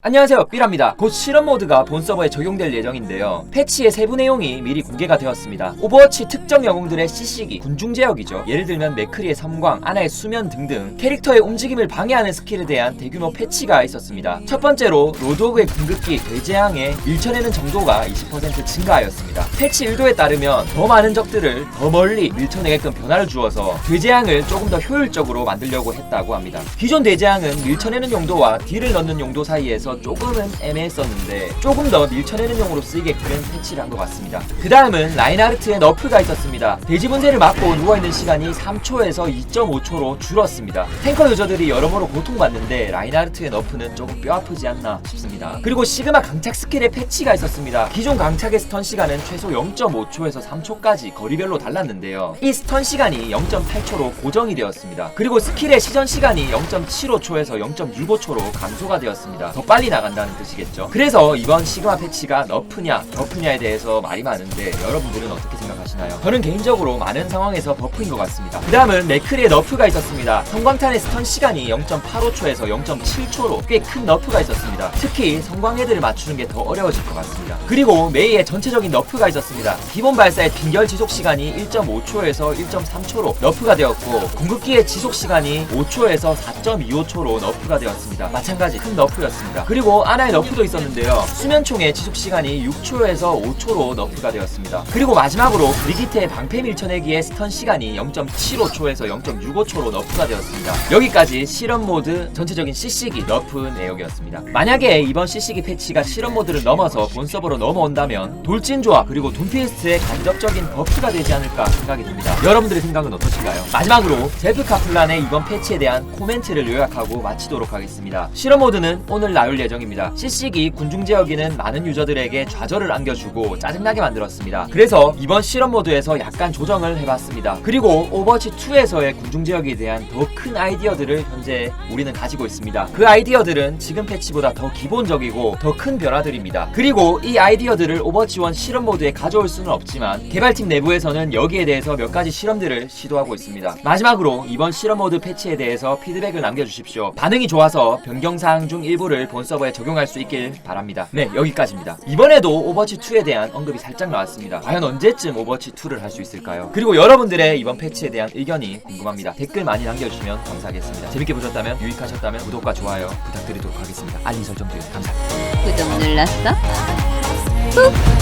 안녕하세요 삐랍니다. 곧 실험 모드가 본 서버에 적용될 예정인데요. 패치의 세부 내용이 미리 공개가 되었습니다. 오버워치 특정 영웅들의 CC기 군중 제역이죠. 예를 들면 맥크리의 섬광, 아나의 수면 등등 캐릭터의 움직임을 방해하는 스킬에 대한 대규모 패치가 있었습니다. 첫 번째로 로드오그의 궁극기 대재앙의 밀쳐내는 정도가 20% 증가하였습니다. 패치 1도에 따르면 더 많은 적들을 더 멀리 밀쳐내게끔 변화를 주어서 대재앙을 조금 더 효율적으로 만들려고 했다고 합니다. 기존 대재앙은 밀쳐내는 용도와 딜을 넣는 용도 사이에서 조금은 애매했었는데 조금 더 밀쳐내는 용으로 쓰이게끔 패치를 한 것 같습니다. 그 다음은 라인하르트의 너프가 있었습니다. 돼지 분쇄를 맞고 누워있는 시간이 3초에서 2.5초로 줄었습니다. 탱커 유저들이 여러모로 고통받는데 라인하르트의 너프는 조금 뼈아프지 않나 싶습니다. 그리고 시그마 강착 스킬의 패치가 있었습니다. 기존 강착의 스턴 시간은 최소 0.5초에서 3초까지 거리별로 달랐는데요. 이 스턴 시간이 0.8초로 고정이 되었습니다. 그리고 스킬의 시전 시간이 0.75초에서 0.65초로 감소가 되었습니다. 더 빨리 나간다는 뜻이겠죠. 그래서 이번 시그마 패치가 너프냐 버프냐에 대해서 말이 많은데 여러분들은 어떻게 생각하시나요? 저는 개인적으로 많은 상황에서 버프인 것 같습니다. 그 다음은 맥크리의 너프가 있었습니다. 성광탄의 스턴 시간이 0.85초에서 0.7초로 꽤 큰 너프가 있었습니다. 특히 성광헤드를 맞추는 게 더 어려워질 것 같습니다. 그리고 메이의 전체적인 너프가 있었습니다. 기본 발사의 빈결 지속 시간이 1.5초에서 1.3초로 너프가 되었고 궁극기의 지속 시간이 5초에서 4.25초로 너프가 되었습니다. 마찬가지 큰 너프였습니다. 그리고 아나의 너프도 있었는데요. 수면총의 지속 시간이 6초에서 5초로 너프가 되었습니다. 그리고 마지막으로 브리기테의 방패 밀쳐내기의 스턴 시간이 0.75초에서 0.65초로 너프가 되었습니다. 여기까지 실험 모드 전체적인 CC기 너프 내역이었습니다. 만약에 이번 CC기 패치가 실험 모드를 넘어서 본 서버로 넘어온다면 돌진조합 그리고 돈피스트의 간접적인 버프가 되지 않을까 생각이 듭니다. 여러분들의 생각은 어떠신가요? 마지막으로 젤프 카플란의 이번 패치에 대한 코멘트를 요약하고 마치도록 하겠습니다. 실험 모드는 오늘 예정입니다. CC기 군중 제어기는 많은 유저들에게 좌절을 안겨주고 짜증나게 만들었습니다. 그래서 이번 실험 모드에서 약간 조정을 해봤습니다. 그리고 오버워치 2에서의 군중 제어기에 대한 더 큰 아이디어들을 현재 우리는 가지고 있습니다. 그 아이디어들은 지금 패치보다 더 기본적이고 더 큰 변화들입니다. 그리고 이 아이디어들을 오버워치 1 실험 모드에 가져올 수는 없지만 개발팀 내부에서는 여기에 대해서 몇 가지 실험들을 시도하고 있습니다. 마지막으로 이번 실험 모드 패치에 대해서 피드백을 남겨주십시오. 반응이 좋아서 변경 사항 중 일부를 본 서버에 적용할 수 있길 바랍니다. 네, 여기까지입니다. 이번에도 오버워치 2에 대한 언급이 살짝 나왔습니다. 과연 언제쯤 오버워치 2를 할 수 있을까요? 그리고 여러분들의 이번 패치에 대한 의견이 궁금합니다. 댓글 많이 남겨주시면 감사하겠습니다. 재밌게 보셨다면 유익하셨다면 구독과 좋아요 부탁드리도록 하겠습니다. 알림 설정도 감사합니다. 구독 눌렀어? 꾹!